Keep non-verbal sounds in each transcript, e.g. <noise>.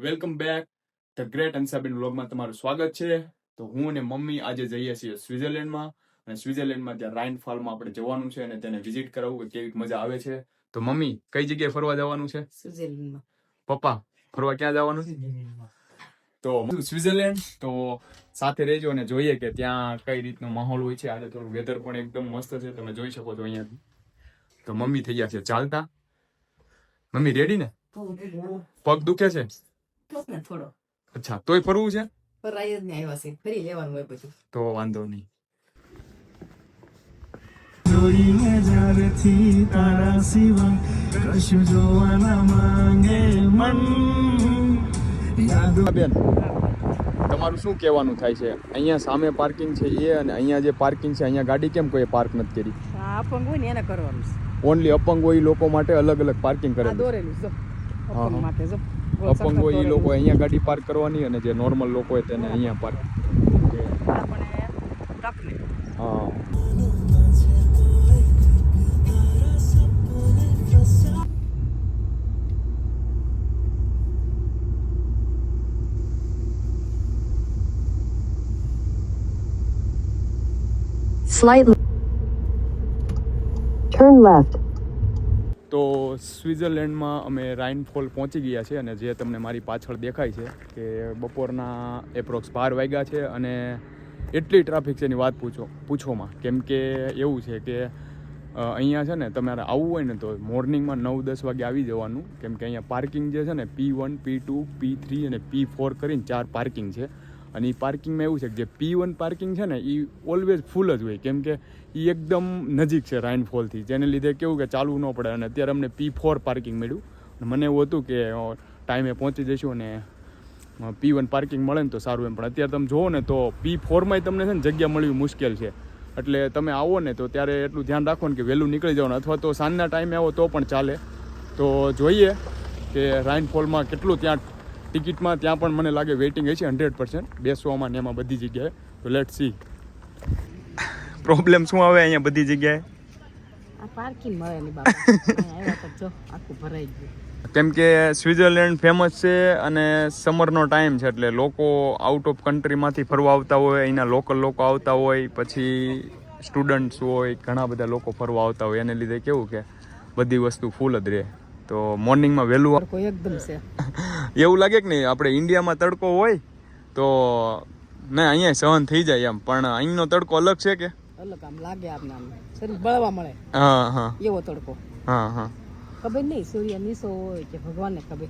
Welcome back the great અનસાબિન વ્લોગમાં તમારું સ્વાગત છે. તો હું અને મમ્મી આજે જઈએ છીએ સ્વિટરલેન્ડમાં અને સ્વિટરલેન્ડમાં ત્યાં રાઇન ફાલમાં આપણે જવાનું છે અને તેને વિઝિટ કરાવવું કે કેવી મજા આવે છે. તો મમ્મી કઈ જગ્યાએ ફરવા જવાનું છે? સ્વિટ્ઝરલેન્ડમાં પપ્પા ફરવા ક્યાં જવાનું છે? તો સ્વિટરલેન્ડ તો સાથે રહેજો અને જોઈએ કે ત્યાં કઈ રીતનો માહોલ હોય છે. આજે થોડું વેધર પણ એકદમ મસ્ત છે. તમે જોઈ શકો છો અહીંયાથી. તો મમ્મી થઈ ગયા છે. ચાલતા. મમ્મી રેડી ને? પગ દુખે છે? ને થોડો. અચ્છા તોય ફરવું છે? ફરાય જ નહીં આવ્યા છે. ફરી લેવાનું હોય બધું. તો વાંધો નહીં. જોઈને જ્યારેથી તારા સિવાય કશું જોવાના માંગે મન. બેન. તમારું શું કહેવાનું થાય છે? અહીંયા સામે પાર્કિંગ છે એ અને અહીંયા જે પાર્કિંગ છે અહીંયા ગાડી કેમ કોઈ પાર્ક નથી કરી? અપંગ હોય ને એને કરવાનું છે. ઓનલી અપંગ હોય લોકો માટે અલગ અલગ પાર્કિંગ કરે કરેલું દોરેલું જો અપંગ માટે જો. અપંગ હોય એ લોકો અહીંયા ગાડી પાર્ક કરવાની અને જે નોર્મલ લોકો હોય તેને અહીંયા પાર્ક હા Slightly. Turn left. તો સ્વિટ્ઝરલેન્ડમાં અમે રાઇનફોલ પહોંચી ગયા છે અને જે તમને મારી પાછળ દેખાય છે કે બપોરના એપ્રોક્સ બાર વાગ્યા છે અને એટલી ટ્રાફિક છે એની વાત પૂછો, પૂછોમાં. કેમ કે એવું છે કે અહીંયા છે ને તમારે આવવું હોય ને તો મોર્નિંગમાં નવ, દસ વાગે આવી જવાનું. કેમ કે અહીંયા પાર્કિંગ જે છે ને P one P two P three અને પી ફોર કરીને ચાર પાર્કિંગ છે. અને એ પાર્કિંગમાં એવું છે કે જે પી વન પાર્કિંગ છે ને એ ઓલવેઝ ફૂલ જ હોય. કેમ કે એ એકદમ નજીક છે રાઇનફોલથી. જેને લીધે કેવું કે ચાલવું ન પડે અને અત્યારે અમને પી ફોર પાર્કિંગ મળ્યું. મને એવું હતું કે ટાઈમે પહોંચી જઈશું અને પી વન પાર્કિંગ મળે ને તો સારું એમ. પણ અત્યારે તમે જુઓ ને તો પી ફોરમાંય તમને છે ને જગ્યા મળવી મુશ્કેલ છે. એટલે તમે આવો ને તો ત્યારે એટલું ધ્યાન રાખો ને કે વહેલું નીકળી જવાનું અથવા તો સાંજના ટાઈમે આવો તો પણ ચાલે. તો જોઈએ કે રાઇનફોલમાં કેટલું ત્યાં ટિકિટમાં ત્યાં પણ મને લાગે વેઇટિંગ હશે હંડ્રેડ પર્સન્ટ બેસવામાં ને એમાં બધી જગ્યાએ. તો લેટ સી પ્રોબ્લેમ શું આવે અહીંયા બધી જગ્યાએ? આ પાર્કિંગ મળે નહીં બાપા. અહીંયા આવ્યા તો જો આખું ભરાઈ ગયું. કેમ કે સ્વિટ્ઝરલેન્ડ ફેમસ છે અને સમરનો ટાઈમ છે એટલે લોકો આઉટ ઓફ કન્ટ્રીમાંથી ફરવા આવતા હોય અહીંના લોકલ લોકો આવતા હોય પછી સ્ટુડન્ટ્સ હોય ઘણા બધા લોકો ફરવા આવતા હોય. એને લીધે કેવું કે બધી વસ્તુ ફૂલ જ રહે. તો મોર્નિંગમાં વહેલું એકદમ છે. <laughs> એવું લાગે કે નહીં? આપણે ઇન્ડિયામાં તડકો હોય તો ના અહીંયા સહન થઈ જાય એમ. પણ અહીંનો તડકો અલગ છે કે? અલગ આમ લાગે આપને આમ. શરીર બળવા મળે. હા હા. એવો તડકો. હા હા. ખબર નહીં સૂર્ય નીચો હોય કે ભગવાનને ખબર?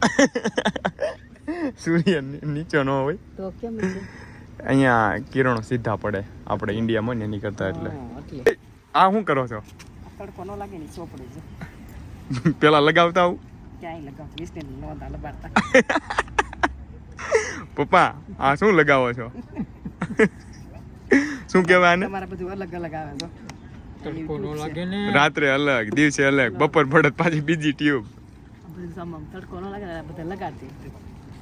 <laughs> સૂર્ય નીચો ન હોય. તો કેમ અહીંયા કિરણો સીધા પડે. આપણે ઇન્ડિયામાં ને એની કરતા એટલે. આ શું કરો છો? તડકો ન લાગે ને ચોપડે છે. <laughs> પેલા લગાવતા આવું? ક્યાંય લગાવ વીસ ને નોંધા લબાડતા. <laughs> પપ્પા આ શું લગાવો છો? શું કહેવાય આને તમારા બધું અલગ અલગ આવે જો તડકો ન લાગે રાત્રે અલગ દિવસે અલગ બપોર પડત પાછી બીજી ટ્યુબ બધું તડકો ન લાગે ને બધા લગાડી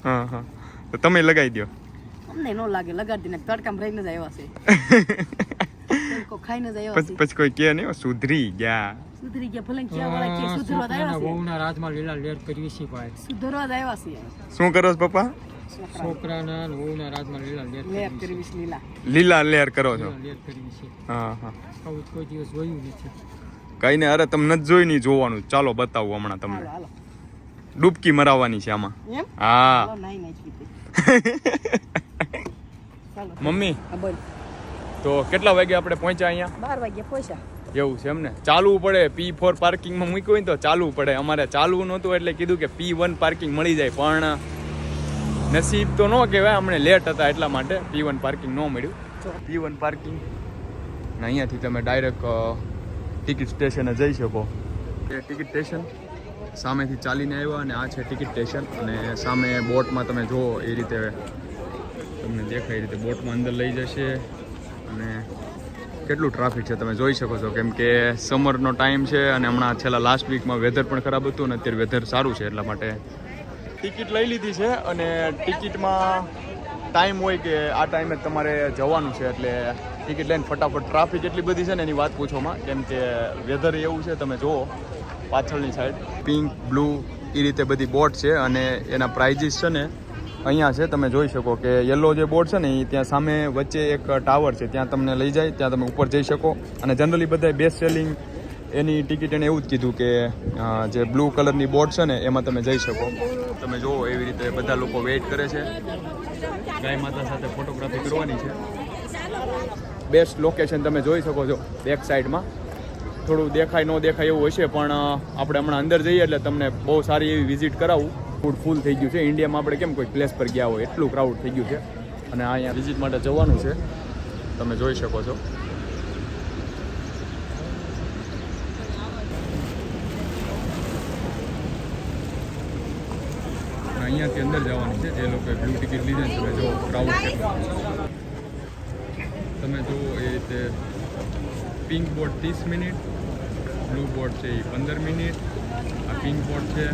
હા હા. તો તમે લગાવી દો અમને ન લાગે લગાડી ને તડકામાં રહીને જ આવ્યા છે. તડકો ખાઈને જ આવ્યા પછી પછી કોઈ કે નહીં હો, સુધરી ગયા. સુધરી ગયા ભલે ક્યાં વાળા કે સુધરવા આવ્યા છે. બહુના રાજમાં લીલા લેટ કરવી છે ભાઈ. સુધરવા જ આવ્યા છે. શું કરો છો પપ્પા? છોકરાના વહુના રાજમાં લીલા લેર કરવી કરવી છે. લીલા. લીલા લેર કરો છો? લીલા કરવી છે. હા હા. આવું કોઈ દિવસ જોયું નથી કઈ ને અરે તમને નથી જોઈ નહીં જોવાનું. ચાલો બતાવું હમણાં તમને. ડૂબકી મરાવવાની છે આમાં. હા. <laughs> મમ્મી? તો કેટલા વાગે આપણે પહોંચ્યા અહીંયા? બાર વાગે પહોંચ્યા. એવું છે એમને ચાલવું પડે. પી ફોર પાર્કિંગમાં મૂક્યું હોય ને તો ચાલવું પડે. અમારે ચાલવું નહોતું એટલે કીધું કે પી વન પાર્કિંગ મળી જાય. પણ નસીબ તો ન કહેવાય અમને લેટ હતા એટલા માટે પી વન પાર્કિંગ ન મળ્યું. પી વન પાર્કિંગ ને અહીંયાથી તમે ડાયરેક્ટ ટિકિટ સ્ટેશને જઈ શકો. એ ટિકિટ સ્ટેશન સામેથી ચાલીને આવ્યા અને આ છે ટિકિટ સ્ટેશન અને સામે બોટમાં તમે જુઓ એ રીતે તમને દેખાય એ રીતે બોટમાં અંદર લઈ જશે અને કેટલું ટ્રાફિક છે તમે જોઈ શકો છો. કેમ કે સમરનો ટાઈમ છે અને હમણાં છેલ્લા લાસ્ટ વીકમાં વેધર પણ ખરાબ હતું અને અત્યારે વેધર સારું છે એટલા માટે ટિકિટ લઈ લીધી છે અને ટિકિટમાં ટાઈમ હોય કે આ ટાઈમે તમારે જવાનું છે એટલે ટિકિટ લઈને ફટાફટ ટ્રાફિક એટલી બધી છે ને એની વાત પૂછોમાં, કેમ કે વેધર એવું છે, તમે જુઓ પાછળની સાઈડ પિંક બ્લુ એ રીતે બધી બોટ છે અને એના પ્રાઇઝીસ છે ને અહીંયા છે, તમે જોઈ શકો કે યલો જે બોર્ડ છે ને એ ત્યાં સામે વચ્ચે એક ટાવર છે, ત્યાં તમને લઈ જાય, ત્યાં તમે ઉપર જઈ શકો. અને જનરલી બધા બેસ્ટ સેલિંગ એની ટિકિટ એને એવું જ કીધું કે જે બ્લુ કલરની બોટ છે ને, એમાં તમે જઈ શકો. તમે જુઓ એવી રીતે બધા લોકો વેઇટ કરે છે. ગાય માતા સાથે ફોટોગ્રાફી કરવાની છે. બેસ્ટ લોકેશન તમે જોઈ શકો છો બેક સાઈડમાં થોડું દેખાય, ન દેખાય એવું હશે, પણ આપણે હમણાં અંદર જઈએ એટલે તમને બહુ સારી એવી વિઝિટ કરાવું. ફૂડ ફૂલ થઈ ગયું છે. ઇન્ડિયામાં આપણે કેમ કોઈ પ્લેસ પર ગયા હોય, એટલું ક્રાઉડ થઈ ગયું છે. અને અહીંયા વિઝિટ માટે જવાનું છે. તમે જોઈ શકો છો. અહીંયાથી અંદર જવાનું છે. જે લોકોએ બ્લુ ટિકિટ લીધી ને તમે જો ક્રાઉડ કેટલું તમે જુઓ એ રીતે પિંક બોર્ડ ત્રીસ મિનિટ બ્લુ બોર્ડ છે એ પંદર મિનિટ આ પિંક બોર્ડ છે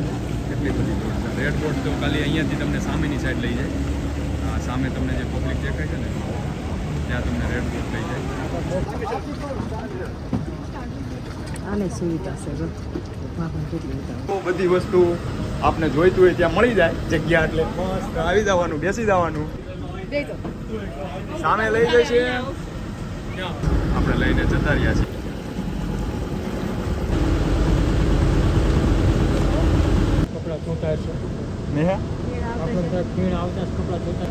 કેટલી બધી બોર્ડ છે. રેડ બોર્ડ તો ખાલી અહીંયાથી તમને સામેની સાઈડ લઈ જાય. આ સામે તમને જે પબ્લિક દેખાય છે ને ત્યાં તમને રેડ બોર્ડ લઈ જાય. આને સુવિધા છે જો. બધી વસ્તુ આપને જોઈતું હોય ત્યાં મળી જાય જગ્યા એટલે. મસ્ત આવી જવાનું બેસી જવાનું. સામે લઈ જાય છે આપણે લઈને જતા રહ્યા છીએ. કપડાં ધોતા છે ને આપણે ત્યાં ખીણ આવતા કપડાં ધોતા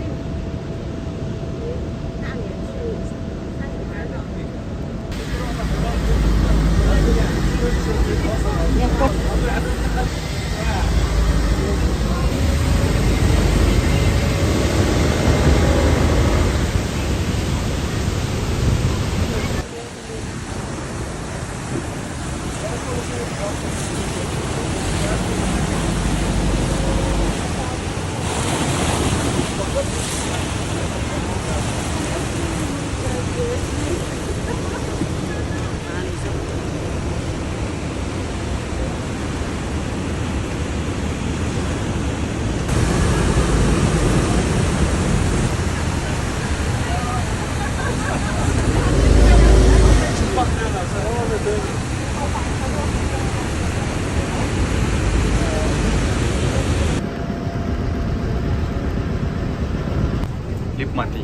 છે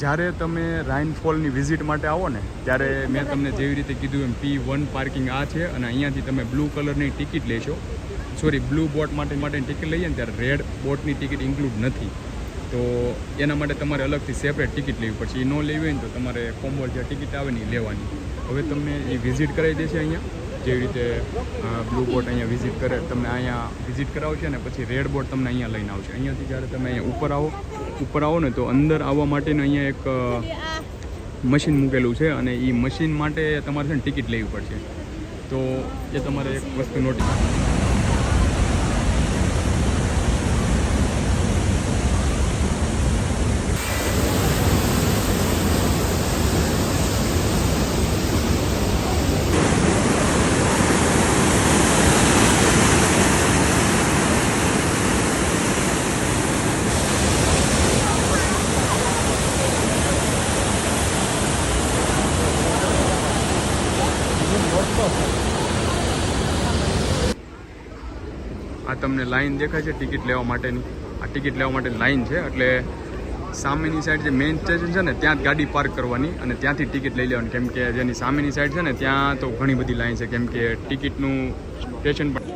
જ્યારે તમે રાઇનફોલની વિઝિટ માટે આવો ને ત્યારે મેં તમને જેવી રીતે કીધું એમ પી વન પાર્કિંગ આ છે અને અહીંયાથી તમે બ્લુ કલરની ટિકિટ લેશો. સોરી બ્લુ બોટ માટે માટેની ટિકિટ લઈએ ને ત્યારે રેડ બોટની ટિકિટ ઇન્ક્લુડ નથી. તો એના માટે તમારે અલગથી સેપરેટ ટિકિટ લેવી પડશે. એ ન લેવી હોય ને તો તમારે કોમ્બોલ જે ટિકિટ આવે ને એ લેવાની. હવે તમને એ વિઝિટ કરાવી દેશે અહીંયા. જેવી રીતે બ્લુ બોટ અહીંયા વિઝિટ કરે, તમને અહીંયા વિઝિટ કરાવશે ને પછી રેડ બોટ તમને અહીંયા લઈને આવશે. અહીંયાથી જ્યારે તમે અહીંયા ઉપર આવો ઉપર આવો ને તો અંદર આવવા માટેનું અહીંયા એક મશીન મૂકેલું છે અને એ મશીન માટે તમારે છે ને ટિકિટ લેવી પડશે. તો એ તમારે એક વસ્તુ નોટિસ તમને લાઈન દેખાય છે ટિકિટ લેવા માટેની. આ ટિકિટ લેવા માટે લાઈન છે એટલે સામેની સાઈડ જે મેઇન સ્ટેશન છે ને ત્યાં જ ગાડી પાર્ક કરવાની અને ત્યાંથી ટિકિટ લઈ લેવાની. કેમ કે જેની સામેની સાઈડ છે ને ત્યાં તો ઘણી બધી લાઈન છે. કેમ કે ટિકિટનું સ્ટેશન પણ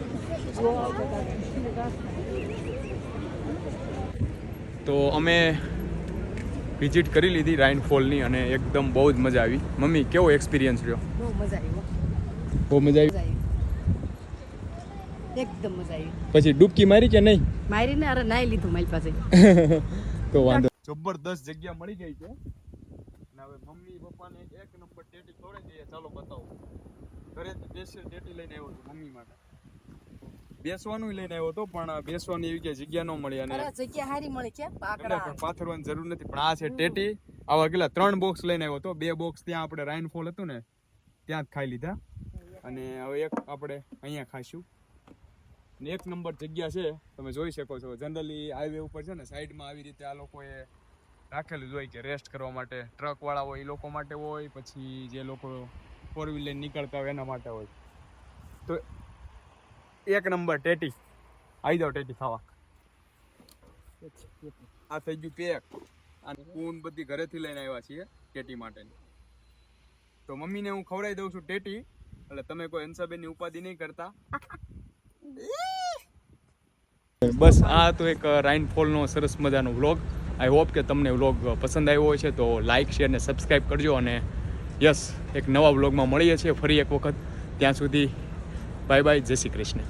તો અમે વિઝિટ કરી લીધી રાઇન ફોલની અને એકદમ બહુ જ મજા આવી. મમ્મી કેવો એક્સપિરિયન્સ રહ્યો? બહુ મજા આવી બહુ મજા મજા આવી. એકદમ મજા આવી. પછી ડૂબકી મારી કે નહીં? મારીને અરે નાઈ લીધું મારી પાસે. <laughs> તો વાંધો. જબરદસ્ત જગ્યા મળી ગઈ છે. અને હવે મમ્મી પપ્પાને એક નંબર ટેટી તોડે દઈએ ચાલો બતાવો. ઘરે બેસે ટેટી લઈને આવ્યો હતો મમ્મી માટે. બેસવાનું લઈને આવ્યો હતો પણ બેસવાની એવી કે જગ્યા ન મળી અને જગ્યા સારી મળી છે પાકડા. પણ પાથરવાની જરૂર નથી. પણ આ છે ટેટી. આવા કેટલા ત્રણ બોક્સ લઈને આવ્યો હતો બે બોક્સ ત્યાં આપણે રાઇનફોલ હતું ને ત્યાં જ ખાઈ લીધા. અને હવે એક આપણે અહીંયા ખાઈશું. ને એક નંબર જગ્યા છે, તમે જોઈ શકો છો. જનરલી હાઈવે ઉપર છે ને સાઈડમાં આવી રીતે આ લોકોએ રાખેલું હોય કે રેસ્ટ કરવા માટે. ટ્રક વાળા હોય એ લોકો માટે હોય, પછી જે લોકો ફોર વ્હીલ લઈને નીકળતા હોય એના માટે હોય. તો એક નંબર ટેટી. આવી જાઓ ટેટી ખાવા. આ થઈ ગયું પેક અને પૂન બધી ઘરેથી લઈને આવ્યા છીએ ટેટી માટેની. તો મમ્મીને હું ખવડાવી દઉં છું ટેટી, એટલે તમે કોઈ હંસાબેનની ઉપાધિ નહીં કરતા. <laughs> બસ, આ તો એક રાઇનફોલનો સરસ મજાનો વ્લોગ. આઈ હોપ કે તમને વ્લોગ પસંદ આવ્યો છે તો લાઇક શેર ને સબસ્ક્રાઈબ કરજો અને યસ, એક નવા વ્લોગમાં મળીએ છીએ ફરી એક વખત. ત્યાં સુધી બાય બાય જય શ્રી કૃષ્ણ.